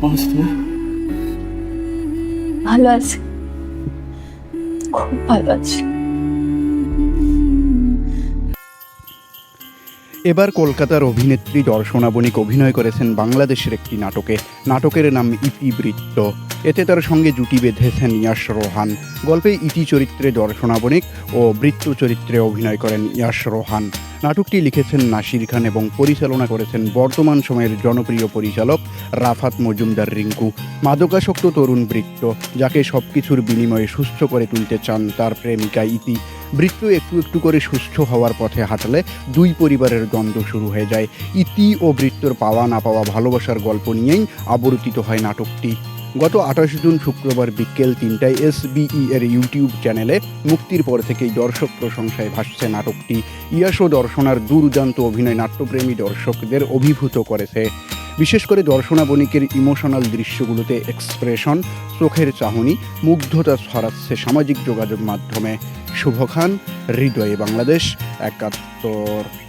তুমি ভালো আছি। খুব ভালো আছি। এবার কলকাতার অভিনেত্রী দর্শনা বণিক অভিনয় করেছেন বাংলাদেশের একটি নাটকে। নাটকের নাম ইতিবৃত্ত। এতে তার সঙ্গে জুটি বেঁধেছেন ইয়াস রোহান। গল্পে ইতি চরিত্রে দর্শনা বণিক ও বৃত্ত চরিত্রে অভিনয় করেন ইয়াস রোহান। নাটকটি লিখেছেন নাসির খান এবং পরিচালনা করেছেন বর্তমান সময়ের জনপ্রিয় পরিচালক রাফাত মজুমদার রিঙ্কু। মাদকাসক্ত তরুণ বৃত্ত, যাকে সবকিছুর বিনিময়ে সুস্থ করে তুলতে চান তার প্রেমিকা ইতি। বৃত্ত একটু একটু করে সুস্থ হওয়ার পথে হাঁটলে দুই পরিবারের দ্বন্দ্ব শুরু হয়ে যায়। ইতি ও বৃত্তর পাওয়া না পাওয়া ভালোবাসার গল্প নিয়েই আবর্তিত হয় নাটকটি। গত আঠাশ জুন শুক্রবার বিকেল তিনটায় এসবিই এর ইউটিউব চ্যানেলে মুক্তির পর থেকেই দর্শক প্রশংসায় ভাসছে নাটকটি। ইয়াস ও দর্শনার দুর্দান্ত অভিনয় নাট্যপ্রেমী দর্শকদের অভিভূত করেছে। বিশেষ করে দর্শনা বণিকের ইমোশনাল দৃশ্যগুলোতে এক্সপ্রেশন, চোখের চাহনি, মুগ্ধতা ছড়াচ্ছে সামাজিক যোগাযোগ মাধ্যমে। শুভ খান, হৃদয়ে বাংলাদেশ, একাত্তর।